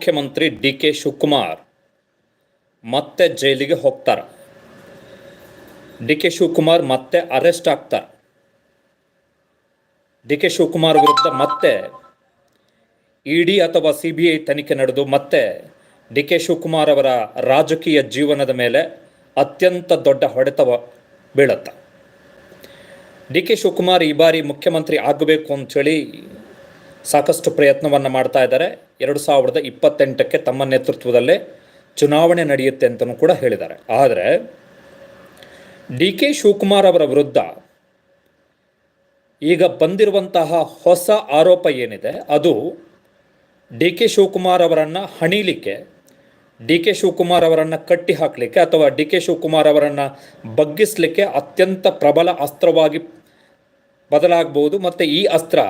ಮುಖ್ಯಮಂತ್ರಿ D K Shivakumar ಮತ್ತೆ ಜೈಲಿಗೆ ಹೋಗ್ತಾರೆ. ಡಿ ಕೆ ಶಿವಕುಮಾರ್ ಮತ್ತೆ ಅರೆಸ್ಟ್ ಆಗ್ತಾರೆ. ಡಿ ಕೆ ಶಿವಕುಮಾರ್ ವಿರುದ್ಧ ಮತ್ತೆ ಇಡಿ ಅಥವಾ ಸಿ ತನಿಖೆ ನಡೆದು ಮತ್ತೆ ಡಿ ಕೆ ಶಿವಕುಮಾರ್ ಅವರ ರಾಜಕೀಯ ಜೀವನದ ಮೇಲೆ ಅತ್ಯಂತ ದೊಡ್ಡ ಹೊಡೆತ ಬೀಳತ್ತ. ಡಿ ಕೆ ಶಿವಕುಮಾರ್ ಈ ಬಾರಿ ಮುಖ್ಯಮಂತ್ರಿ ಆಗಬೇಕು ಅಂಥೇಳಿ ಸಾಕಷ್ಟು ಪ್ರಯತ್ನವನ್ನು ಮಾಡ್ತಾ ಇದ್ದಾರೆ. ಎರಡು ಸಾವಿರದ ಇಪ್ಪತ್ತೆಂಟಕ್ಕೆ ತಮ್ಮ ನೇತೃತ್ವದಲ್ಲೇ ಚುನಾವಣೆ ನಡೆಯುತ್ತೆ ಅಂತಲೂ ಕೂಡ ಹೇಳಿದ್ದಾರೆ. ಆದರೆ ಡಿ ಕೆ ಶಿವಕುಮಾರ್ ಅವರ ವಿರುದ್ಧ ಈಗ ಬಂದಿರುವಂತಹ ಹೊಸ ಆರೋಪ ಏನಿದೆ, ಅದು ಡಿ ಕೆ ಶಿವಕುಮಾರ್ ಅವರನ್ನು ಹಣೀಲಿಕ್ಕೆ, ಡಿ ಕೆ ಶಿವಕುಮಾರ್ ಅವರನ್ನು ಕಟ್ಟಿ ಹಾಕಲಿಕ್ಕೆ ಅಥವಾ ಡಿ ಕೆ ಶಿವಕುಮಾರ್ ಅವರನ್ನು ಬಗ್ಗಿಸಲಿಕ್ಕೆ ಅತ್ಯಂತ ಪ್ರಬಲ ಅಸ್ತ್ರವಾಗಿ ಬದಲಾಗಬಹುದು. ಮತ್ತು ಈ ಅಸ್ತ್ರ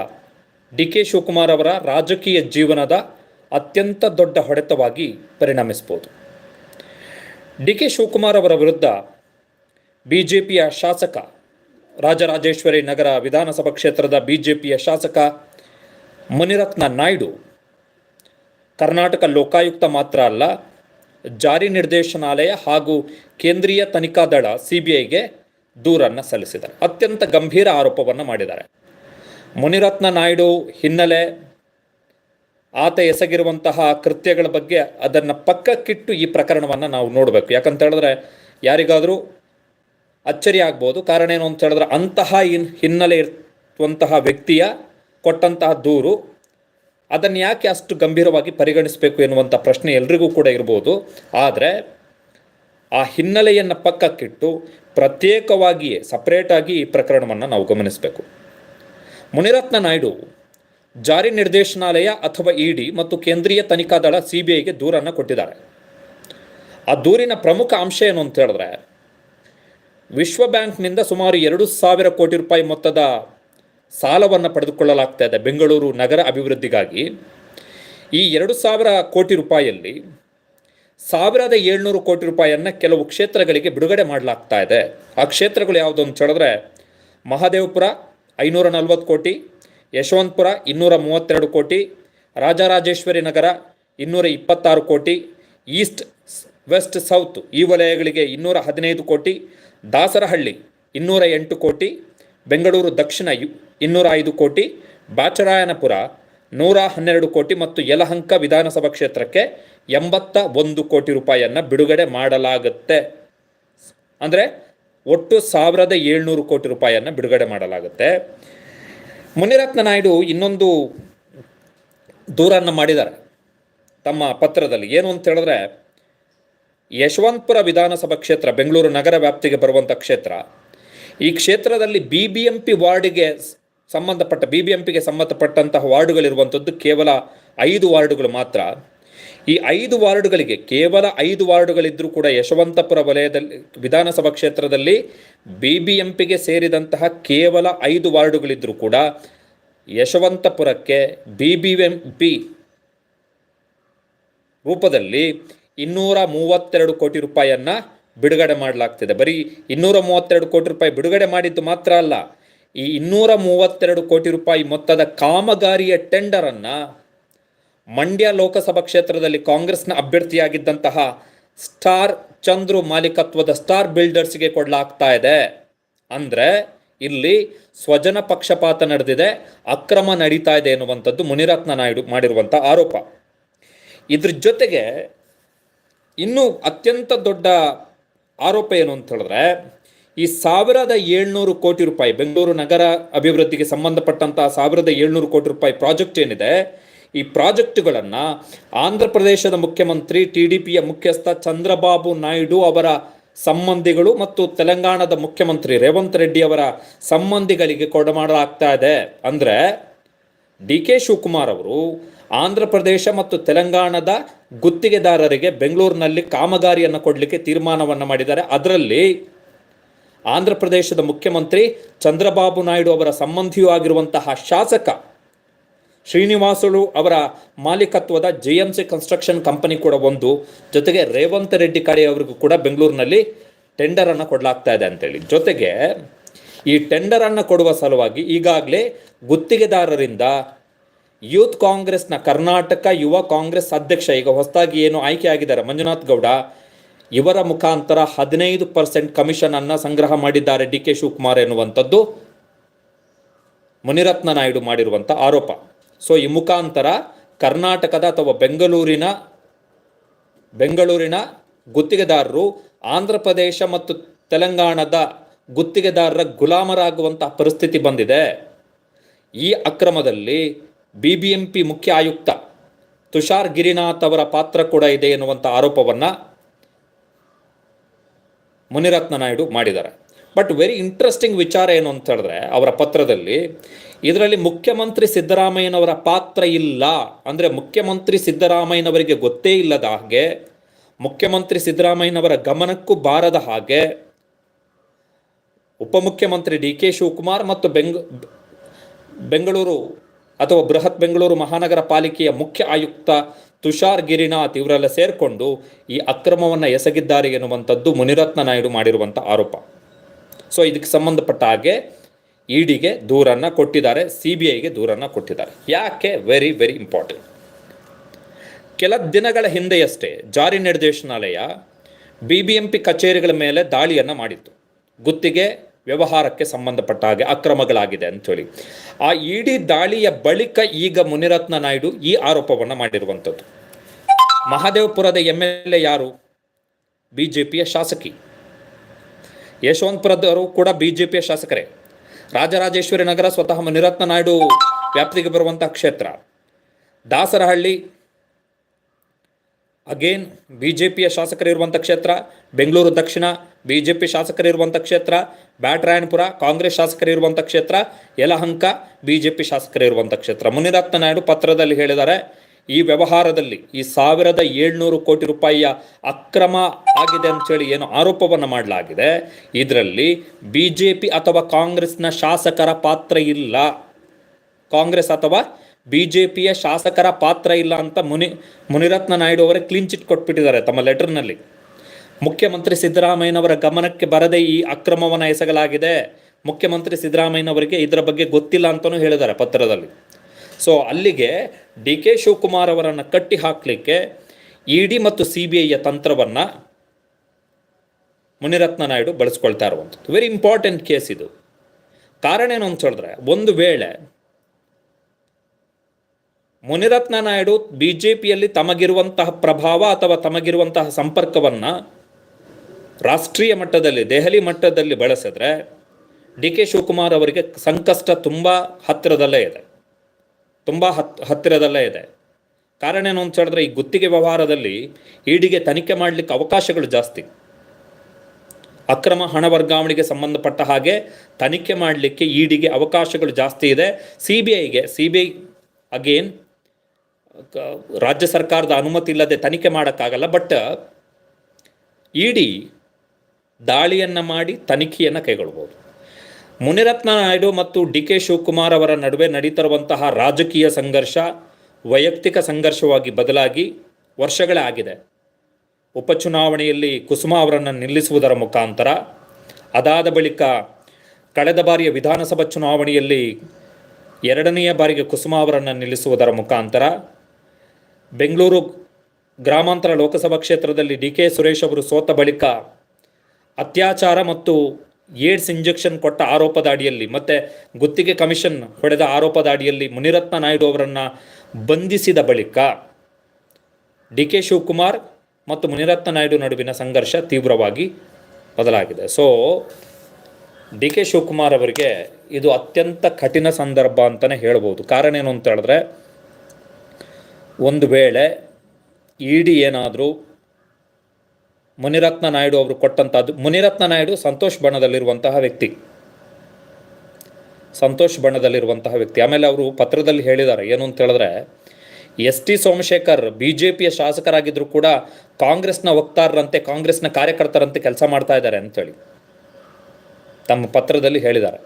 ಡಿ ಕೆ ಶಿವಕುಮಾರ್ ಅವರ ರಾಜಕೀಯ ಜೀವನದ ಅತ್ಯಂತ ದೊಡ್ಡ ಹೊಡೆತವಾಗಿ ಪರಿಣಮಿಸಬಹುದು. ಡಿ ಕೆ ಶಿವಕುಮಾರ್ ಅವರ ವಿರುದ್ಧ ಬಿ ಜೆ ಪಿಯ ಶಾಸಕ ರಾಜರಾಜೇಶ್ವರಿ ನಗರ ವಿಧಾನಸಭಾ ಕ್ಷೇತ್ರದ ಬಿ ಜೆ ಪಿಯ ಶಾಸಕ ಮುನಿರತ್ನ ನಾಯ್ಡು, ಕರ್ನಾಟಕ ಲೋಕಾಯುಕ್ತ ಮಾತ್ರ ಅಲ್ಲ, ಜಾರಿ ನಿರ್ದೇಶನಾಲಯ ಹಾಗೂ ಕೇಂದ್ರೀಯ ತನಿಖಾ ದಳ ಸಿ ಬಿ ಐಗೆ ದೂರನ್ನು ಸಲ್ಲಿಸಿದ್ದಾರೆ. ಅತ್ಯಂತ ಗಂಭೀರ ಆರೋಪವನ್ನು ಮಾಡಿದ್ದಾರೆ. ಮುನಿರತ್ನ ನಾಯ್ಡು ಹಿನ್ನೆಲೆ ಆತ ಎಸಗಿರುವಂತಹ ಕೃತ್ಯಗಳ ಬಗ್ಗೆ ಅದನ್ನು ಪಕ್ಕಕ್ಕಿಟ್ಟು ಈ ಪ್ರಕರಣವನ್ನು ನಾವು ನೋಡಬೇಕು. ಯಾಕಂತ ಹೇಳಿದ್ರೆ ಯಾರಿಗಾದರೂ ಅಚ್ಚರಿ ಆಗ್ಬೋದು. ಕಾರಣ ಏನು ಅಂತ ಹೇಳಿದ್ರೆ ಅಂತಹ ಇನ್ ಹಿನ್ನೆಲೆ ಇರುವಂತಹ ವ್ಯಕ್ತಿಯ ಕೊಟ್ಟಂತಹ ದೂರು ಅದನ್ನು ಯಾಕೆ ಅಷ್ಟು ಗಂಭೀರವಾಗಿ ಪರಿಗಣಿಸಬೇಕು ಎನ್ನುವಂಥ ಪ್ರಶ್ನೆ ಎಲ್ರಿಗೂ ಕೂಡ ಇರ್ಬೋದು. ಆದರೆ ಆ ಹಿನ್ನೆಲೆಯನ್ನು ಪಕ್ಕಕ್ಕಿಟ್ಟು ಪ್ರತ್ಯೇಕವಾಗಿಯೇ ಸಪ್ರೇಟಾಗಿ ಈ ಪ್ರಕರಣವನ್ನು ನಾವು ಗಮನಿಸಬೇಕು. ಮುನಿರತ್ನ ನಾಯ್ಡು, ಜಾರಿ ನಿರ್ದೇಶನಾಲಯ ಅಥವಾ ಇಡಿ ಮತ್ತು ಕೇಂದ್ರೀಯ ತನಿಖಾ ದಳ ಸಿ ಬಿ ಐಗೆ ದೂರನ್ನು ಕೊಟ್ಟಿದ್ದಾರೆ. ಆ ದೂರಿನ ಪ್ರಮುಖ ಅಂಶ ಏನು ಅಂತ ಹೇಳಿದ್ರೆ, ವಿಶ್ವ ಬ್ಯಾಂಕ್ನಿಂದ ಸುಮಾರು ಎರಡು ಸಾವಿರ ಕೋಟಿ ರೂಪಾಯಿ ಮೊತ್ತದ ಸಾಲವನ್ನು ಪಡೆದುಕೊಳ್ಳಲಾಗ್ತಾ ಇದೆ ಬೆಂಗಳೂರು ನಗರ ಅಭಿವೃದ್ಧಿಗಾಗಿ. ಈ ಎರಡು ಸಾವಿರ ಕೋಟಿ ರೂಪಾಯಿಯಲ್ಲಿ ಸಾವಿರದ ಏಳ್ನೂರು ಕೋಟಿ ರೂಪಾಯಿಯನ್ನು ಕೆಲವು ಕ್ಷೇತ್ರಗಳಿಗೆ ಬಿಡುಗಡೆ ಮಾಡಲಾಗ್ತಾ ಇದೆ. ಆ ಕ್ಷೇತ್ರಗಳು ಯಾವುದು ಅಂತ ಹೇಳಿದ್ರೆ, ಮಹಾದೇವಪುರ ಐನೂರ ನಲ್ವತ್ತು ಕೋಟಿ, ಯಶವಂತಪುರ ಇನ್ನೂರ ಮೂವತ್ತೆರಡು ಕೋಟಿ, ರಾಜರಾಜೇಶ್ವರಿ ನಗರ ಇನ್ನೂರ ಇಪ್ಪತ್ತಾರು ಕೋಟಿ, ಈಸ್ಟ್ ವೆಸ್ಟ್ ಸೌತ್ ಈ ವಲಯಗಳಿಗೆ ಇನ್ನೂರ ಹದಿನೈದು ಕೋಟಿ, ದಾಸರಹಳ್ಳಿ ಇನ್ನೂರ ಎಂಟು ಕೋಟಿ, ಬೆಂಗಳೂರು ದಕ್ಷಿಣ ಇನ್ನೂರ ಐದು ಕೋಟಿ, ಬಾಚರಾಯನಪುರ ನೂರ ಹನ್ನೆರಡು ಕೋಟಿ ಮತ್ತು ಯಲಹಂಕ ವಿಧಾನಸಭಾ ಕ್ಷೇತ್ರಕ್ಕೆ ಎಂಬತ್ತ ಒಂದು ಕೋಟಿ ರೂಪಾಯಿಯನ್ನು ಬಿಡುಗಡೆ ಮಾಡಲಾಗುತ್ತೆ. ಅಂದರೆ ಒಟ್ಟು ಸಾವಿರದ ಏಳ್ನೂರು ಕೋಟಿ ರೂಪಾಯಿಯನ್ನು ಬಿಡುಗಡೆ ಮಾಡಲಾಗುತ್ತೆ. ಮುನಿರತ್ನ ನಾಯ್ಡು ಇನ್ನೊಂದು ದೂರನ್ನು ಮಾಡಿದ್ದಾರೆ. ತಮ್ಮ ಪತ್ರದಲ್ಲಿ ಏನು ಅಂತ ಹೇಳಿದ್ರೆ, ಯಶವಂತಪುರ ವಿಧಾನಸಭಾ ಕ್ಷೇತ್ರ, ಬೆಂಗಳೂರು ನಗರ ವ್ಯಾಪ್ತಿಗೆ ಬರುವಂಥ ಕ್ಷೇತ್ರ, ಈ ಕ್ಷೇತ್ರದಲ್ಲಿ ಬಿ ಬಿ ಎಂ ಪಿ ವಾರ್ಡಿಗೆ ಸಂಬಂಧಪಟ್ಟ ಬಿ ಬಿ ಎಂ ಪಿಗೆ ಸಂಬಂಧಪಟ್ಟಂತಹ ವಾರ್ಡುಗಳಿರುವಂಥದ್ದು ಕೇವಲ ಐದು ವಾರ್ಡುಗಳು ಮಾತ್ರ. ಈ ಐದು ವಾರ್ಡುಗಳಿಗೆ, ಕೇವಲ ಐದು ವಾರ್ಡ್ಗಳಿದ್ದರೂ ಕೂಡ ಯಶವಂತಪುರ ವಲಯದಲ್ಲಿ, ವಿಧಾನಸಭಾ ಕ್ಷೇತ್ರದಲ್ಲಿ ಬಿ ಬಿ ಎಂ ಪಿಗೆ ಸೇರಿದಂತಹ ಕೇವಲ ಐದು ವಾರ್ಡ್ಗಳಿದ್ದರೂ ಕೂಡ ಯಶವಂತಪುರಕ್ಕೆ ಬಿ ಬಿ ಎಂ ಪಿ ರೂಪದಲ್ಲಿ ಇನ್ನೂರ ಮೂವತ್ತೆರಡು ಕೋಟಿ ರೂಪಾಯಿಯನ್ನು ಬಿಡುಗಡೆ ಮಾಡಲಾಗ್ತಿದೆ. ಬರೀ ಇನ್ನೂರ ಮೂವತ್ತೆರಡು ಕೋಟಿ ರೂಪಾಯಿ ಬಿಡುಗಡೆ ಮಾಡಿದ್ದು ಮಾತ್ರ ಅಲ್ಲ, ಈ ಇನ್ನೂರ ಮೂವತ್ತೆರಡು ಕೋಟಿ ರೂಪಾಯಿ ಮೊತ್ತದ ಕಾಮಗಾರಿಯ ಟೆಂಡರನ್ನು ಮಂಡ್ಯ ಲೋಕಸಭಾ ಕ್ಷೇತ್ರದಲ್ಲಿ ಕಾಂಗ್ರೆಸ್ನ ಅಭ್ಯರ್ಥಿಯಾಗಿದ್ದಂತಹ ಸ್ಟಾರ್ ಚಂದ್ರು ಮಾಲೀಕತ್ವದ ಸ್ಟಾರ್ ಬಿಲ್ಡರ್ಸ್ಗೆ ಕೊಡಲಾಗ್ತಾ ಇದೆ. ಅಂದರೆ ಇಲ್ಲಿ ಸ್ವಜನ ಪಕ್ಷಪಾತ ನಡೆದಿದೆ, ಅಕ್ರಮ ನಡೀತಾ ಇದೆ ಎನ್ನುವಂಥದ್ದು ಮುನಿರತ್ನ ನಾಯ್ಡು ಮಾಡಿರುವಂಥ ಆರೋಪ. ಇದ್ರ ಜೊತೆಗೆ ಇನ್ನೂ ಅತ್ಯಂತ ದೊಡ್ಡ ಆರೋಪ ಏನು ಅಂತ ಹೇಳಿದ್ರೆ, ಈ ಸಾವಿರದ ಏಳ್ನೂರು ಕೋಟಿ ರೂಪಾಯಿ ಬೆಂಗಳೂರು ನಗರ ಅಭಿವೃದ್ಧಿಗೆ ಸಂಬಂಧಪಟ್ಟಂತಹ ಸಾವಿರದ ಏಳ್ನೂರು ಕೋಟಿ ರೂಪಾಯಿ ಪ್ರಾಜೆಕ್ಟ್ ಏನಿದೆ ಈ ಪ್ರಾಜೆಕ್ಟ್ಗಳನ್ನು ಆಂಧ್ರ ಪ್ರದೇಶದ ಮುಖ್ಯಮಂತ್ರಿ, ಟಿ ಡಿ ಪಿಯ ಮುಖ್ಯಸ್ಥ ಚಂದ್ರಬಾಬು ನಾಯ್ಡು ಅವರ ಸಂಬಂಧಿಗಳು ಮತ್ತು ತೆಲಂಗಾಣದ ಮುಖ್ಯಮಂತ್ರಿ ರೇವಂತ್ ರೆಡ್ಡಿ ಅವರ ಸಂಬಂಧಿಗಳಿಗೆ ಕೊಡಮಾಡಲಾಗ್ತಾ ಇದೆ. ಅಂದರೆ ಡಿ ಕೆ ಶಿವಕುಮಾರ್ ಅವರು ಆಂಧ್ರ ಪ್ರದೇಶ ಮತ್ತು ತೆಲಂಗಾಣದ ಗುತ್ತಿಗೆದಾರರಿಗೆ ಬೆಂಗಳೂರಿನಲ್ಲಿ ಕಾಮಗಾರಿಯನ್ನು ಕೊಡಲಿಕ್ಕೆ ತೀರ್ಮಾನವನ್ನು ಮಾಡಿದ್ದಾರೆ. ಅದರಲ್ಲಿ ಆಂಧ್ರ ಪ್ರದೇಶದ ಮುಖ್ಯಮಂತ್ರಿ ಚಂದ್ರಬಾಬು ನಾಯ್ಡು ಅವರ ಸಂಬಂಧಿಯೂ ಆಗಿರುವಂತಹ ಶಾಸಕ ಶ್ರೀನಿವಾಸುಲು ಅವರ ಮಾಲೀಕತ್ವದ J M C construction company ಕೂಡ ಒಂದು. ಜೊತೆಗೆ ರೇವಂತ್ ರೆಡ್ಡಿ ಕಡೆ ಅವರಿಗೂ ಕೂಡ ಬೆಂಗಳೂರಿನಲ್ಲಿ ಟೆಂಡರನ್ನು ಕೊಡಲಾಗ್ತಾ ಇದೆ ಅಂತೇಳಿ. ಜೊತೆಗೆ ಈ ಟೆಂಡರನ್ನು ಕೊಡುವ ಸಲುವಾಗಿ ಈಗಾಗಲೇ ಗುತ್ತಿಗೆದಾರರಿಂದ ಯೂತ್ ಕಾಂಗ್ರೆಸ್ನ ಕರ್ನಾಟಕ ಯುವ ಕಾಂಗ್ರೆಸ್ ಅಧ್ಯಕ್ಷ, ಈಗ ಹೊಸದಾಗಿ ಏನು ಆಯ್ಕೆ ಆಗಿದ್ದಾರೆ, ಮಂಜುನಾಥ್ ಗೌಡ ಇವರ ಮುಖಾಂತರ ಹದಿನೈದು ಪರ್ಸೆಂಟ್ ಕಮಿಷನ್ ಅನ್ನ ಸಂಗ್ರಹ ಮಾಡಿದ್ದಾರೆ ಡಿ ಕೆ ಶಿವಕುಮಾರ್ ಎನ್ನುವಂಥದ್ದು. ಮುನಿರತ್ನ ನಾಯ್ಡು ಮಾಡಿರುವಂಥ ಆರೋಪ. ಸೊ ಈ ಮುಖಾಂತರ ಕರ್ನಾಟಕದ ಅಥವಾ ಬೆಂಗಳೂರಿನ ಬೆಂಗಳೂರಿನ ಗುತ್ತಿಗೆದಾರರು ಆಂಧ್ರ ಪ್ರದೇಶ ಮತ್ತು ತೆಲಂಗಾಣದ ಗುತ್ತಿಗೆದಾರರ ಗುಲಾಮರಾಗುವಂತಹ ಪರಿಸ್ಥಿತಿ ಬಂದಿದೆ. ಈ ಅಕ್ರಮದಲ್ಲಿ ಬಿ ಬಿ ಎಂ ಪಿ ಮುಖ್ಯ ಆಯುಕ್ತ ತುಷಾರ್ ಗಿರಿನಾಥ್ ಅವರ ಪಾತ್ರ ಕೂಡ ಇದೆ ಎನ್ನುವಂಥ ಆರೋಪವನ್ನು ಮುನಿರತ್ನ ನಾಯ್ಡು ಮಾಡಿದ್ದಾರೆ. ಬಟ್ ವೆರಿ ಇಂಟ್ರೆಸ್ಟಿಂಗ್ ವಿಚಾರ ಏನು ಅಂತ ಹೇಳಿದ್ರೆ ಅವರ ಪತ್ರದಲ್ಲಿ ಇದರಲ್ಲಿ ಮುಖ್ಯಮಂತ್ರಿ ಸಿದ್ದರಾಮಯ್ಯನವರ ಪಾತ್ರ ಇಲ್ಲ. ಅಂದರೆ ಮುಖ್ಯಮಂತ್ರಿ ಸಿದ್ದರಾಮಯ್ಯನವರಿಗೆ ಗೊತ್ತೇ ಇಲ್ಲದ ಹಾಗೆ, ಮುಖ್ಯಮಂತ್ರಿ ಸಿದ್ದರಾಮಯ್ಯನವರ ಗಮನಕ್ಕೂ ಬಾರದ ಹಾಗೆ ಉಪಮುಖ್ಯಮಂತ್ರಿ ಡಿ ಕೆ ಶಿವಕುಮಾರ್ ಮತ್ತು ಬೆಂಗ್, ಬೆಂಗಳೂರು ಅಥವಾ ಬೃಹತ್ ಬೆಂಗಳೂರು ಮಹಾನಗರ ಪಾಲಿಕೆಯ ಮುಖ್ಯ ಆಯುಕ್ತ ತುಷಾರ್ ಗಿರಿನಾಥ್ ಇವರೆಲ್ಲ ಸೇರಿಕೊಂಡು ಈ ಅಕ್ರಮವನ್ನು ಎಸಗಿದ್ದಾರೆ ಎನ್ನುವಂಥದ್ದು ಮುನಿರತ್ನ ನಾಯ್ಡು ಮಾಡಿರುವಂಥ ಆರೋಪ. ಸೊ ಇದಕ್ಕೆ ಸಂಬಂಧಪಟ್ಟ ಹಾಗೆ ಇಡಿಗೆ ದೂರನ್ನು ಕೊಟ್ಟಿದ್ದಾರೆ ಸಿ ಬಿ ಐಗೆ ದೂರನ್ನು ಕೊಟ್ಟಿದ್ದಾರೆ. ಯಾಕೆ ವೆರಿ ವೆರಿ ಇಂಪಾರ್ಟೆಂಟ್ ಕೆಲ ದಿನಗಳ ಹಿಂದೆಯಷ್ಟೇ ಜಾರಿ ನಿರ್ದೇಶನಾಲಯ ಬಿ ಬಿ ಎಂ ಪಿ ಕಚೇರಿಗಳ ಮೇಲೆ ದಾಳಿಯನ್ನು ಮಾಡಿತ್ತು. ಗುತ್ತಿಗೆ ವ್ಯವಹಾರಕ್ಕೆ ಸಂಬಂಧಪಟ್ಟ ಹಾಗೆ ಅಕ್ರಮಗಳಾಗಿದೆ ಅಂಥೇಳಿ ಆ ಇಡಿ ದಾಳಿಯ ಬಳಿಕ ಈಗ ಮುನಿರತ್ನ ನಾಯ್ಡು ಈ ಆರೋಪವನ್ನು ಮಾಡಿರುವಂಥದ್ದು. ಮಹಾದೇವಪುರದ ಎಂ ಎಲ್ ಎ ಯಾರು? ಬಿ ಜೆ ಪಿಯ ಶಾಸಕಿ. ಯಶವಂತಪುರದವರು ಕೂಡ ಬಿ ಜೆ ಶಾಸಕರೇ. ರಾಜರಾಜೇಶ್ವರಿ ನಗರ ಸ್ವತಃ ಮುನಿರತ್ನ ನಾಯ್ಡು ವ್ಯಾಪ್ತಿಗೆ ಬರುವಂತಹ ಕ್ಷೇತ್ರ. ದಾಸರಹಳ್ಳಿ ಅಗೇನ್ ಬಿ ಜೆ ಪಿಯ ಶಾಸಕರಿರುವಂಥ ಕ್ಷೇತ್ರ, ಬೆಂಗಳೂರು ದಕ್ಷಿಣ ಬಿ ಜೆ ಪಿ ಶಾಸಕರಿರುವಂಥ ಕ್ಷೇತ್ರ ಬ್ಯಾಟ್ರಾಯನ್ಪುರ ಕಾಂಗ್ರೆಸ್ ಶಾಸಕರಿರುವಂಥ ಕ್ಷೇತ್ರ, ಯಲಹಂಕ ಬಿ ಜೆ ಪಿ ಶಾಸಕರಿರುವಂಥ ಕ್ಷೇತ್ರ. ಮುನಿರತ್ನ ನಾಯ್ಡು ಪತ್ರದಲ್ಲಿ ಹೇಳಿದ್ದಾರೆ ಈ ವ್ಯವಹಾರದಲ್ಲಿ ಈ ಸಾವಿರದ ಏಳ್ನೂರು ಕೋಟಿ ರೂಪಾಯಿಯ ಅಕ್ರಮ ಆಗಿದೆ ಅಂತೇಳಿ ಏನು ಆರೋಪವನ್ನು ಮಾಡಲಾಗಿದೆ. ಇದರಲ್ಲಿ ಬಿ ಜೆ ಪಿ ಅಥವಾ ಕಾಂಗ್ರೆಸ್ನ ಶಾಸಕರ ಪಾತ್ರ ಇಲ್ಲ. ಕಾಂಗ್ರೆಸ್ ಅಥವಾ ಬಿ ಜೆ ಪಿಯ ಶಾಸಕರ ಪಾತ್ರ ಇಲ್ಲ ಅಂತ ಮುನಿ, ಮುನಿರತ್ನ ನಾಯ್ಡು ಅವರೇ ಕ್ಲೀನ್ ಚಿಟ್ ಕೊಟ್ಬಿಟ್ಟಿದ್ದಾರೆ ತಮ್ಮ ಲೆಟರ್ನಲ್ಲಿ. ಮುಖ್ಯಮಂತ್ರಿ ಸಿದ್ದರಾಮಯ್ಯನವರ ಗಮನಕ್ಕೆ ಬರದೆ ಈ ಅಕ್ರಮವನ್ನು ಎಸಗಲಾಗಿದೆ. ಮುಖ್ಯಮಂತ್ರಿ ಸಿದ್ದರಾಮಯ್ಯನವರಿಗೆ ಇದರ ಬಗ್ಗೆ ಗೊತ್ತಿಲ್ಲ ಅಂತಲೂ ಹೇಳಿದ್ದಾರೆ ಪತ್ರದಲ್ಲಿ. ಸೊ ಅಲ್ಲಿಗೆ ಡಿ ಕೆ ಶಿವಕುಮಾರ್ ಅವರನ್ನು ಕಟ್ಟಿ ಹಾಕಲಿಕ್ಕೆ ಇ ಡಿ ಮತ್ತು ಸಿ ಬಿ ಐಯ ತಂತ್ರವನ್ನು ಮುನಿರತ್ನ ನಾಯ್ಡು ಬಳಸ್ಕೊಳ್ತಾ ಇರುವಂಥದ್ದು. ವೆರಿ ಇಂಪಾರ್ಟೆಂಟ್ ಕೇಸ್ ಇದು. ಕಾರಣ ಏನು ಅಂತ ಹೇಳಿದ್ರೆ, ಒಂದು ವೇಳೆ ಮುನಿರತ್ನ ನಾಯ್ಡು ಬಿ ಜೆ ಪಿಯಲ್ಲಿ ತಮಗಿರುವಂತಹ ಪ್ರಭಾವ ಅಥವಾ ತಮಗಿರುವಂತಹ ಸಂಪರ್ಕವನ್ನು ರಾಷ್ಟ್ರೀಯ ಮಟ್ಟದಲ್ಲಿ, ದೆಹಲಿ ಮಟ್ಟದಲ್ಲಿ ಬಳಸಿದ್ರೆ, ಡಿ ಕೆ ಶಿವಕುಮಾರ್ ಅವರಿಗೆ ಸಂಕಷ್ಟ ತುಂಬ ಹತ್ತಿರದಲ್ಲೇ ಇದೆ. ತುಂಬ ಹತ್, ಹತ್ತಿರದಲ್ಲೇ ಇದೆ. ಕಾರಣ ಏನು ಅಂತ ಹೇಳಿದ್ರೆ, ಈ ಗುತ್ತಿಗೆ ವ್ಯವಹಾರದಲ್ಲಿ ಈಡಿಗೆ ತನಿಖೆ ಮಾಡಲಿಕ್ಕೆ ಅವಕಾಶಗಳು ಜಾಸ್ತಿ. ಅಕ್ರಮ ಹಣ ವರ್ಗಾವಣೆಗೆ ಸಂಬಂಧಪಟ್ಟ ಹಾಗೆ ತನಿಖೆ ಮಾಡಲಿಕ್ಕೆ ಈಡಿಗೆ ಅವಕಾಶಗಳು ಜಾಸ್ತಿ ಇದೆ. ಸಿ ಬಿ ಐಗೆ ಸಿ ಬಿ ಐ ಅಗೇನ್ ರಾಜ್ಯ ಸರ್ಕಾರದ ಅನುಮತಿ ಇಲ್ಲದೆ ತನಿಖೆ ಮಾಡೋಕ್ಕಾಗಲ್ಲ, ಬಟ್ ಇಡಿ ದಾಳಿಯನ್ನು ಮಾಡಿ ತನಿಖೆಯನ್ನು ಕೈಗೊಳ್ಬೋದು ಮುನಿರತ್ನ ನಾಯ್ಡು ಮತ್ತು ಡಿ ಕೆ ಶಿವಕುಮಾರ್ ಅವರ ನಡುವೆ ನಡೀತಿರುವಂತಹ ರಾಜಕೀಯ ಸಂಘರ್ಷ ವೈಯಕ್ತಿಕ ಸಂಘರ್ಷವಾಗಿ ಬದಲಾಗಿ ವರ್ಷಗಳೇ ಆಗಿದೆ. ಉಪಚುನಾವಣೆಯಲ್ಲಿ ಕುಸುಮಾ ಅವರನ್ನು ನಿಲ್ಲಿಸುವುದರ ಮುಖಾಂತರ, ಅದಾದ ಬಳಿಕ ಕಳೆದ ಬಾರಿಯ ವಿಧಾನಸಭಾ ಚುನಾವಣೆಯಲ್ಲಿ ಎರಡನೆಯ ಬಾರಿಗೆ ಕುಸುಮಾ ಅವರನ್ನು ನಿಲ್ಲಿಸುವುದರ ಮುಖಾಂತರ, ಬೆಂಗಳೂರು ಗ್ರಾಮಾಂತರ ಲೋಕಸಭಾ ಕ್ಷೇತ್ರದಲ್ಲಿ ಡಿ ಕೆ ಸುರೇಶ್ ಅವರು ಸೋತ ಬಳಿಕ ಅತ್ಯಾಚಾರ ಮತ್ತು ಏಡ್ಸ್ ಇಂಜೆಕ್ಷನ್ ಕೊಟ್ಟ ಆರೋಪದ ಅಡಿಯಲ್ಲಿ, ಮತ್ತೆ ಗುತ್ತಿಗೆ ಕಮಿಷನ್ ಹೊಡೆದ ಆರೋಪದ ಅಡಿಯಲ್ಲಿ ಮುನಿರತ್ನ ನಾಯ್ಡು ಅವರನ್ನು ಬಂಧಿಸಿದ ಬಳಿಕ ಡಿ ಕೆ ಶಿವಕುಮಾರ್ ಮತ್ತು ಮುನಿರತ್ನ ನಾಯ್ಡು ನಡುವಿನ ಸಂಘರ್ಷ ತೀವ್ರವಾಗಿ ಬದಲಾಗಿದೆ. ಸೊ ಡಿ ಕೆ ಶಿವಕುಮಾರ್ ಅವರಿಗೆ ಇದು ಅತ್ಯಂತ ಕಠಿಣ ಸಂದರ್ಭ ಅಂತಲೇ ಹೇಳ್ಬೋದು. ಕಾರಣ ಏನು ಅಂತ ಹೇಳಿದ್ರೆ, ಒಂದು ವೇಳೆ ಇ ಡಿ ಏನಾದರೂ ಮುನಿರತ್ನ ನಾಯ್ಡು ಅವರು ಕೊಟ್ಟಂಥದ್ದು. ಮುನಿರತ್ನ ನಾಯ್ಡು ಸಂತೋಷ್ ಬಣ್ಣದಲ್ಲಿರುವಂತಹ ವ್ಯಕ್ತಿ. ಸಂತೋಷ್ ಬಣ್ಣದಲ್ಲಿರುವಂತಹ ವ್ಯಕ್ತಿ. ಆಮೇಲೆ ಅವರು ಪತ್ರದಲ್ಲಿ ಹೇಳಿದ್ದಾರೆ. ಏನು ಅಂತ ಹೇಳಿದ್ರೆ, S T Somashekar B J ಪಿಯ ಶಾಸಕರಾಗಿದ್ದರೂ ಕೂಡ ಕಾಂಗ್ರೆಸ್ನ ವಕ್ತಾರರಂತೆ, ಕಾಂಗ್ರೆಸ್ನ ಕಾರ್ಯಕರ್ತರಂತೆ ಕೆಲಸ ಮಾಡ್ತಾ ಇದ್ದಾರೆ ಅಂತೇಳಿ ತಮ್ಮ ಪತ್ರದಲ್ಲಿ ಹೇಳಿದ್ದಾರೆ.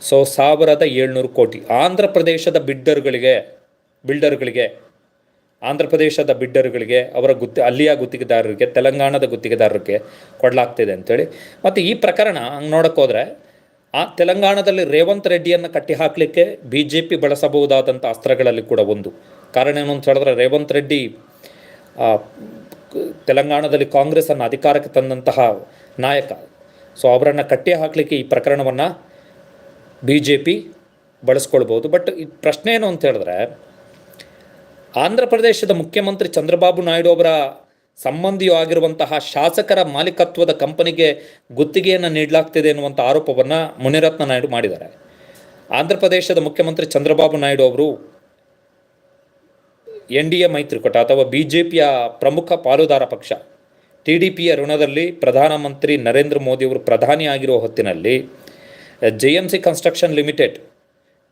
ಸೊ, ಸಾವಿರದ ಏಳ್ನೂರು ಕೋಟಿ. ಆಂಧ್ರ ಪ್ರದೇಶದ ಬಿಡ್ಡರ್ಗಳಿಗೆ ಬಿಲ್ಡರ್ಗಳಿಗೆ ಆಂಧ್ರ ಪ್ರದೇಶದ ಬಿಡ್ಡರುಗಳಿಗೆ, ಅವರ ಗುತ್ತಿ, ಅಲ್ಲಿಯ ಗುತ್ತಿಗೆದಾರರಿಗೆ, ತೆಲಂಗಾಣದ ಗುತ್ತಿಗೆದಾರರಿಗೆ ಕೊಡಲಾಗ್ತಿದೆ ಅಂತೇಳಿ. ಮತ್ತು ಈ ಪ್ರಕರಣ ಹಂಗೆ ನೋಡೋಕ್ಕೋದ್ರೆ, ಆ ತೆಲಂಗಾಣದಲ್ಲಿ ರೇವಂತ್ ರೆಡ್ಡಿಯನ್ನು ಕಟ್ಟಿ ಹಾಕಲಿಕ್ಕೆ ಬಿ ಜೆ ಪಿ ಬಳಸಬಹುದಾದಂಥ ಅಸ್ತ್ರಗಳಲ್ಲಿ ಕೂಡ ಒಂದು. ಕಾರಣ ಏನು ಅಂತ ಹೇಳಿದ್ರೆ, ರೇವಂತ್ ರೆಡ್ಡಿ ತೆಲಂಗಾಣದಲ್ಲಿ ಕಾಂಗ್ರೆಸ್ಸನ್ನು ಅಧಿಕಾರಕ್ಕೆ ತಂದಂತಹ ನಾಯಕ. ಸೊ, ಅವರನ್ನು ಕಟ್ಟಿ ಹಾಕಲಿಕ್ಕೆ ಈ ಪ್ರಕರಣವನ್ನು ಬಿ ಜೆ ಪಿ ಬಳಸ್ಕೊಳ್ಬೋದು ಬಟ್ ಈ ಪ್ರಶ್ನೆ ಏನು ಅಂತ ಹೇಳಿದ್ರೆ ಆಂಧ್ರ ಪ್ರದೇಶದ ಮುಖ್ಯಮಂತ್ರಿ ಚಂದ್ರಬಾಬು ನಾಯ್ಡು ಅವರ ಸಂಬಂಧಿಯೂ ಆಗಿರುವಂತಹ ಶಾಸಕರ ಮಾಲೀಕತ್ವದ ಕಂಪನಿಗೆ ಗುತ್ತಿಗೆಯನ್ನು ನೀಡಲಾಗ್ತಿದೆ ಎನ್ನುವಂಥ ಆರೋಪವನ್ನು ಮುನಿರತ್ನ ನಾಯ್ಡು ಮಾಡಿದ್ದಾರೆ. ಆಂಧ್ರ ಪ್ರದೇಶದ ಮುಖ್ಯಮಂತ್ರಿ ಚಂದ್ರಬಾಬು ನಾಯ್ಡು ಅವರು ಎನ್ ಡಿ ಎ ಮೈತ್ರಿಕೂಟ ಅಥವಾ ಬಿ ಜೆ ಪಿಯ ಪ್ರಮುಖ ಪಾಲುದಾರ ಪಕ್ಷ, ಟಿ ಡಿ ಪಿಯ ಋಣದಲ್ಲಿ ಪ್ರಧಾನಮಂತ್ರಿ ನರೇಂದ್ರ ಮೋದಿಯವರು ಪ್ರಧಾನಿ ಆಗಿರುವ ಹೊತ್ತಿನಲ್ಲಿ J M C construction limited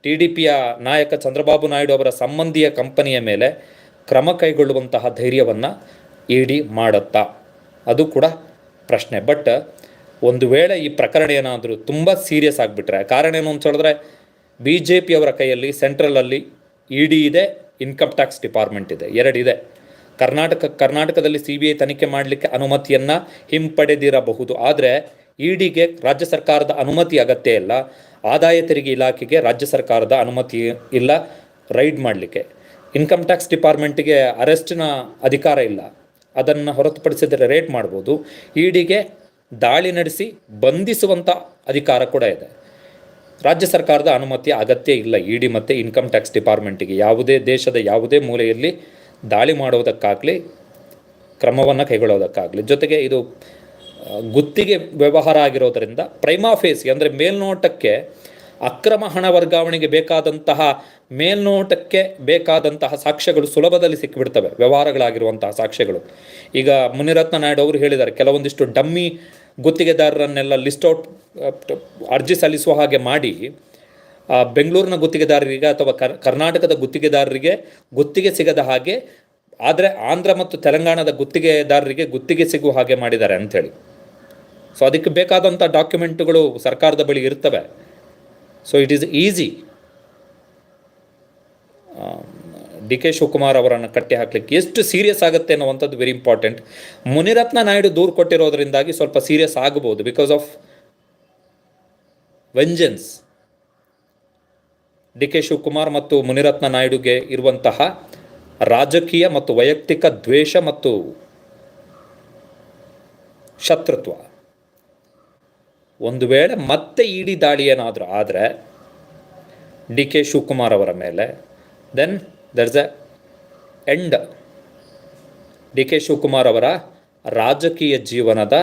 T D ಪಿಯ ನಾಯಕ ಚಂದ್ರಬಾಬು ನಾಯ್ಡು ಅವರ ಸಂಬಂಧಿಯ ಕಂಪನಿಯ ಮೇಲೆ ಕ್ರಮ ಕೈಗೊಳ್ಳುವಂತಹ ಧೈರ್ಯವನ್ನು ಇ ಡಿ ಮಾಡುತ್ತಾ? ಅದು ಕೂಡ ಪ್ರಶ್ನೆ. ಬಟ್ ಒಂದು ವೇಳೆ ಈ ಪ್ರಕರಣ ಏನಾದರೂ ತುಂಬ ಸೀರಿಯಸ್ ಆಗಿಬಿಟ್ರೆ, ಕಾರಣ ಏನು ಅಂತ ಹೇಳಿದ್ರೆ ಬಿ ಜೆ ಪಿಯವರ ಕೈಯಲ್ಲಿ ಸೆಂಟ್ರಲಲ್ಲಿ ಇ ಡಿ ಇದೆ, ಇನ್ಕಮ್ ಟ್ಯಾಕ್ಸ್ ಡಿಪಾರ್ಟ್ಮೆಂಟ್ ಇದೆ ಎರಡಿದೆ ಕರ್ನಾಟಕ, ಕರ್ನಾಟಕದಲ್ಲಿ ಸಿ ಬಿ ಐ ತನಿಖೆ ಮಾಡಲಿಕ್ಕೆ ಅನುಮತಿಯನ್ನು ಹಿಂಪಡೆದಿರಬಹುದು. ಆದರೆ ಇ ಡಿಗೆ ರಾಜ್ಯ ಸರ್ಕಾರದ ಅನುಮತಿ ಅಗತ್ಯ ಇಲ್ಲ. ಆದಾಯ ತೆರಿಗೆ ಇಲಾಖೆಗೆ ರಾಜ್ಯ ಸರ್ಕಾರದ ಅನುಮತಿ ಇಲ್ಲ, ರೈಡ್ ಮಾಡಲಿಕ್ಕೆ. ಇನ್ಕಮ್ ಟ್ಯಾಕ್ಸ್ ಡಿಪಾರ್ಟ್ಮೆಂಟಿಗೆ ಅರೆಸ್ಟಿನ ಅಧಿಕಾರ ಇಲ್ಲ. ಅದನ್ನು ಹೊರತುಪಡಿಸಿದರೆ ರೇಟ್ ಮಾಡ್ಬೋದು. ಇಡಿಗೆ ಡಿಗೆ ದಾಳಿ ನಡೆಸಿ ಬಂಧಿಸುವಂಥ ಅಧಿಕಾರ ಕೂಡ ಇದೆ. ರಾಜ್ಯ ಸರ್ಕಾರದ ಅನುಮತಿ ಅಗತ್ಯ ಇಲ್ಲ. ಇ ಡಿ ಮತ್ತು ಇನ್ಕಮ್ ಟ್ಯಾಕ್ಸ್ ಡಿಪಾರ್ಟ್ಮೆಂಟಿಗೆ ಯಾವುದೇ ದೇಶದ ಯಾವುದೇ ಮೂಲೆಯಲ್ಲಿ ದಾಳಿ ಮಾಡುವುದಕ್ಕಾಗಲಿ, ಕ್ರಮವನ್ನು ಕೈಗೊಳ್ಳೋದಕ್ಕಾಗಲಿ ಜೊತೆಗೆ ಇದು ಗುತ್ತಿಗೆ ವ್ಯವಹಾರ ಆಗಿರೋದರಿಂದ ಪ್ರೈಮಾಫೇಸಿ ಅಂದರೆ ಮೇಲ್ನೋಟಕ್ಕೆ ಅಕ್ರಮ ಹಣ ವರ್ಗಾವಣೆಗೆ ಬೇಕಾದಂತಹ ಮೇಲ್ನೋಟಕ್ಕೆ ಬೇಕಾದಂತಹ ಸಾಕ್ಷ್ಯಗಳು ಸುಲಭದಲ್ಲಿ ಸಿಕ್ಕಿಬಿಡ್ತವೆ ವ್ಯವಹಾರಗಳಾಗಿರುವಂತಹ ಸಾಕ್ಷ್ಯಗಳು. ಈಗ ಮುನಿರತ್ನ ನಾಯ್ಡು ಅವರು ಹೇಳಿದ್ದಾರೆ, ಕೆಲವೊಂದಿಷ್ಟು ಡಮ್ಮಿ ಗುತ್ತಿಗೆದಾರರನ್ನೆಲ್ಲ ಲಿಸ್ಟ್ ಔಟ್ ಅರ್ಜಿ ಸಲ್ಲಿಸುವ ಹಾಗೆ ಮಾಡಿ ಬೆಂಗಳೂರಿನ ಗುತ್ತಿಗೆದಾರರಿಗೆ ಅಥವಾ ಕರ್, ಕರ್ನಾಟಕದ ಗುತ್ತಿಗೆದಾರರಿಗೆ ಗುತ್ತಿಗೆ ಸಿಗದ ಹಾಗೆ, ಆದರೆ ಆಂಧ್ರ ಮತ್ತು ತೆಲಂಗಾಣದ ಗುತ್ತಿಗೆದಾರರಿಗೆ ಗುತ್ತಿಗೆ ಸಿಗುವ ಹಾಗೆ ಮಾಡಿದ್ದಾರೆ ಅಂಥೇಳಿ. ಸೊ ಅದಕ್ಕೆ ಬೇಕಾದಂಥ ಡಾಕ್ಯುಮೆಂಟ್ಗಳು ಸರ್ಕಾರದ ಬಳಿ ಇರ್ತವೆ. So it is easy D K Shivakumar ಅವರನ್ನು ಕಟ್ಟಿ ಹಾಕ್ಲಿಕ್ಕೆ ಎಷ್ಟು ಸೀರಿಯಸ್ ಆಗುತ್ತೆ ಅನ್ನುವಂಥದ್ದು ವೆರಿ ಇಂಪಾರ್ಟೆಂಟ್ ಮುನಿರತ್ನ ನಾಯ್ಡು ದೂರು ಕೊಟ್ಟಿರೋದ್ರಿಂದಾಗಿ ಸ್ವಲ್ಪ ಸೀರಿಯಸ್ ಆಗಬಹುದು because of vengeance D K Shivakumar ಮತ್ತು ಮುನಿರತ್ನ ನಾಯ್ಡುಗೆ ಇರುವಂತಹ ರಾಜಕೀಯ ಮತ್ತು ವೈಯಕ್ತಿಕ ದ್ವೇಷ ಮತ್ತು ಶತ್ರುತ್ವ. ಒಂದು ವೇಳೆ ಮತ್ತೆ ಇಡಿ ದಾಳಿ ಏನಾದರೂ ಆದರೆ ಡಿ ಕೆ ಶಿವಕುಮಾರ್ ಅವರ ಮೇಲೆ then there's a end D K Shivakumar ಅವರ ರಾಜಕೀಯ ಜೀವನದ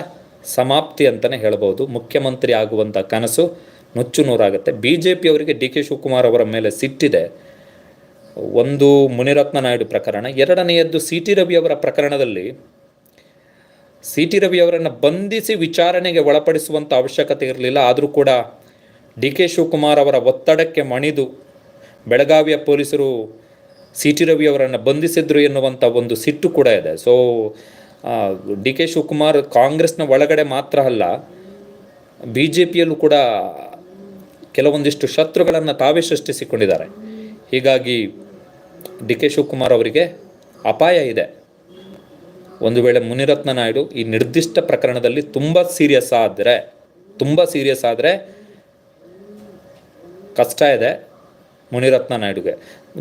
ಸಮಾಪ್ತಿ ಅಂತಲೇ ಹೇಳ್ಬೋದು. ಮುಖ್ಯಮಂತ್ರಿ ಆಗುವಂಥ ಕನಸು ನುಚ್ಚು ನೂರಾಗುತ್ತೆ. ಬಿ ಜೆ ಪಿಯವರಿಗೆ ಡಿ ಕೆ ಶಿವಕುಮಾರ್ ಅವರ ಮೇಲೆ ಸಿಟ್ಟಿದೆ. ಒಂದು ಮುನಿರತ್ನ ನಾಯ್ಡು ಪ್ರಕರಣ. ಎರಡನೆಯದ್ದು ಸಿ ಟಿ ರವಿ ಅವರ ಪ್ರಕರಣದಲ್ಲಿ ಸಿ ಟಿ ರವಿ ಅವರನ್ನು ಬಂಧಿಸಿ ವಿಚಾರಣೆಗೆ ಒಳಪಡಿಸುವಂಥ ಅವಶ್ಯಕತೆ ಇರಲಿಲ್ಲ. ಆದರೂ ಕೂಡ ಡಿ ಕೆ ಶಿವಕುಮಾರ್ ಅವರ ಒತ್ತಡಕ್ಕೆ ಮಣಿದು ಬೆಳಗಾವಿಯ ಪೊಲೀಸರು ಸಿ ಟಿ ರವಿ ಅವರನ್ನು ಬಂಧಿಸಿದ್ರು ಎನ್ನುವಂಥ ಒಂದು ಸಿಟ್ಟು ಕೂಡ ಇದೆ. ಸೊ ಡಿ ಕೆ ಶಿವಕುಮಾರ್ ಕಾಂಗ್ರೆಸ್ನ ಒಳಗಡೆ ಮಾತ್ರ ಅಲ್ಲ ಬಿ ಜೆ ಪಿಯಲ್ಲೂ ಕೂಡ ಕೆಲವೊಂದಿಷ್ಟು ಶತ್ರುಗಳನ್ನು ತಾವೇ ಸೃಷ್ಟಿಸಿಕೊಂಡಿದ್ದಾರೆ. ಹೀಗಾಗಿ ಡಿ ಕೆ ಶಿವಕುಮಾರ್ ಅವರಿಗೆ ಅಪಾಯ ಇದೆ. ಒಂದು ವೇಳೆ ಮುನಿರತ್ನ ನಾಯ್ಡು ಈ ನಿರ್ದಿಷ್ಟ ಪ್ರಕರಣದಲ್ಲಿ ತುಂಬ ಸೀರಿಯಸ್ ಆದರೆ, ತುಂಬ ಸೀರಿಯಸ್ ಆದರೆ ಕಷ್ಟ ಇದೆ ಮುನಿರತ್ನ ನಾಯ್ಡುಗೆ.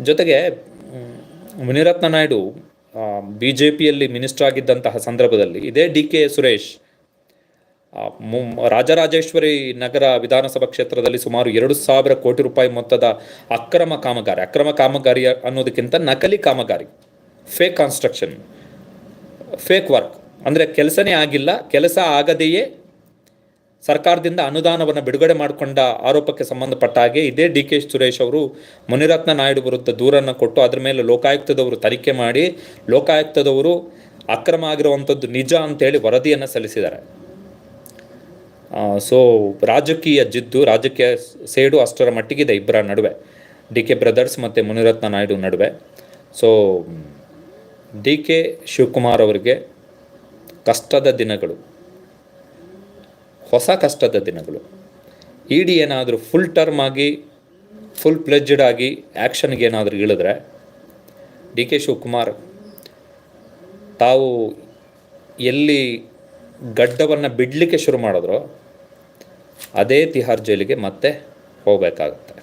ಜೊತೆಗೆ ಮುನಿರತ್ನ ನಾಯ್ಡು ಬಿ ಜೆ ಪಿಯಲ್ಲಿ ಮಿನಿಸ್ಟರ್ ಆಗಿದ್ದಂತಹ ಸಂದರ್ಭದಲ್ಲಿ ಇದೇ ಡಿ ಕೆ ಸುರೇಶ್ ರಾಜರಾಜೇಶ್ವರಿ ನಗರ ವಿಧಾನಸಭಾ ಕ್ಷೇತ್ರದಲ್ಲಿ ಸುಮಾರು ಎರಡು ಸಾವಿರ ಕೋಟಿ ರೂಪಾಯಿ ಮೊತ್ತದ ಅಕ್ರಮ ಕಾಮಗಾರಿ ಅಕ್ರಮ ಕಾಮಗಾರಿ ಅನ್ನೋದಕ್ಕಿಂತ ನಕಲಿ ಕಾಮಗಾರಿ ಫೇಕ್ ಕನ್ಸ್ಟ್ರಕ್ಷನ್ ಫೇಕ್ ವರ್ಕ್ ಅಂದರೆ ಕೆಲಸನೇ ಆಗಿಲ್ಲ, ಕೆಲಸ ಆಗದೆಯೇ ಸರ್ಕಾರದಿಂದ ಅನುದಾನವನ್ನು ಬಿಡುಗಡೆ ಮಾಡಿಕೊಂಡ ಆರೋಪಕ್ಕೆ ಸಂಬಂಧಪಟ್ಟ ಹಾಗೆ ಇದೇ ಡಿ ಕೆ ಸುರೇಶ್ ಅವರು ಮುನಿರತ್ನ ನಾಯ್ಡು ವಿರುದ್ಧ ದೂರನ್ನು ಕೊಟ್ಟು ಅದರ ಮೇಲೆ ಲೋಕಾಯುಕ್ತದವರು ತನಿಖೆ ಮಾಡಿ ಲೋಕಾಯುಕ್ತದವರು ಅಕ್ರಮ ಆಗಿರುವಂಥದ್ದು ನಿಜ ಅಂತೇಳಿ ವರದಿಯನ್ನು ಸಲ್ಲಿಸಿದ್ದಾರೆ. ಸೊ ರಾಜಕೀಯ ಜಿದ್ದು, ರಾಜಕೀಯ ಸೇಡು ಅಷ್ಟರ ಮಟ್ಟಿಗಿದೆ ಇಬ್ಬರ ನಡುವೆ. ಡಿ ಕೆ ಬ್ರದರ್ಸ್ ಮತ್ತು ಮುನಿರತ್ನ ನಾಯ್ಡು ನಡುವೆ. ಸೊ ಡಿ ಕೆ ಶಿವಕುಮಾರ್ ಅವರಿಗೆ ಕಷ್ಟದ ದಿನಗಳು, ಹೊಸ ಕಷ್ಟದ ದಿನಗಳು. ಇ ಡಿ ಏನಾದರೂ ಫುಲ್ ಟರ್ಮ್ ಆಗಿ ಫುಲ್ ಪ್ಲೆಜ್ಡ್ ಆಗಿ ಆ್ಯಕ್ಷನ್ಗೆ ಏನಾದರೂ ಇಳಿದ್ರೆ ಡಿ ಕೆ ಶಿವಕುಮಾರ್ ತಾವು ಎಲ್ಲಿ ಗಡ್ಡವನ್ನು ಬಿಡಲಿಕ್ಕೆ ಶುರು ಮಾಡಿದ್ರೋ, ಅದೇ ತಿಹಾರ್ ಜೈಲಿಗೆ ಮತ್ತೆ ಹೋಗಬೇಕಾಗುತ್ತೆ.